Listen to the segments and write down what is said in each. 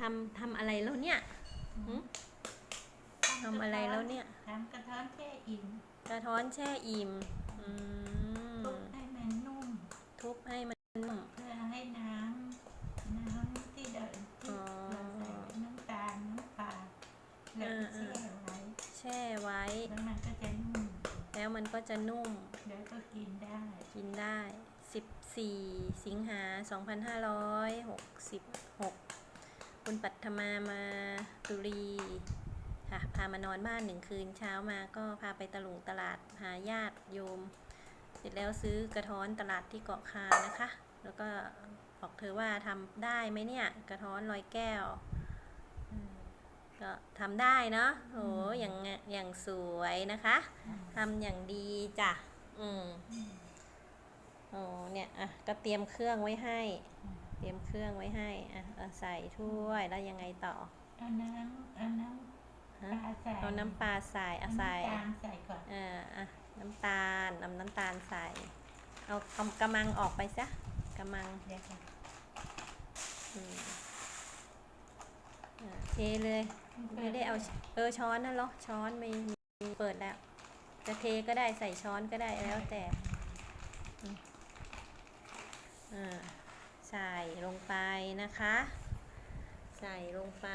ทำทำอะไรแล้วเนี่ยหึทำอะไรแล้วเนี่ย ทำกระท้อนแช่อิ่มกระท้อนแช่อิ่มอืมทุบให้มันนุ่ม ทุบให้มันนุ่ม เพื่อให้น้ำน้ำที่เราที่อ๋อเราใส่น้ำตาลน้ำปลาแล้วก็แช่ไว้แช่ไว้ แล้วมันก็จะนุ่ม แล้วมันก็จะนุ่ม แล้วก็กินได้ กินได้ 14 สิงหา 2566 คุณปัทมามาตุรีค่ะพามานอนบ้านหนึ่งคืนเช้ามาก็พาไปตลุงตลาดหาญาติโยม เสร็จแล้วซื้อกระท้อนตลาดที่เกาะคานะคะ แล้วก็บอกเธอว่าทำได้ไหมเนี่ย กระท้อนลอยแก้วก็ทำได้เนาะโหอย่างยอย่างสวยนะคะทำอย่างดีจ้ะ อืมโอ้เนี่ย อะ ก็เตรียมเครื่องไว้ให้ เตรียมเครื่องไว้ให้อะเอาใส่ถ้วยแล้วยังไงต่อ เอาน้ำเอาน้ำฮะปลาใส่เอาน้ำปลาใส่เอาใส่น้ำตาลใส่ก่อนอ่าอะน้ำตาลนำน้ำตาลใส่เอากำกำมังออกไปซะกำมังเดี๋ยวก่อนอืมอะเทเลย ไม่ได้เอาเออช้อนนั่นเหรอช้อนไม่มีเปิดแล้ว จะเทก็ได้ใส่ช้อนก็ได้แล้วแต่อืมอ่า ใส่ลงไปนะคะ ใส่ลงไป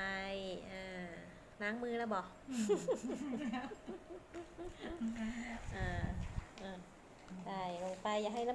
อ่าล้างมือแล้วบอกอ่าอ่าใส่ลงไปอย่าให้น้ำ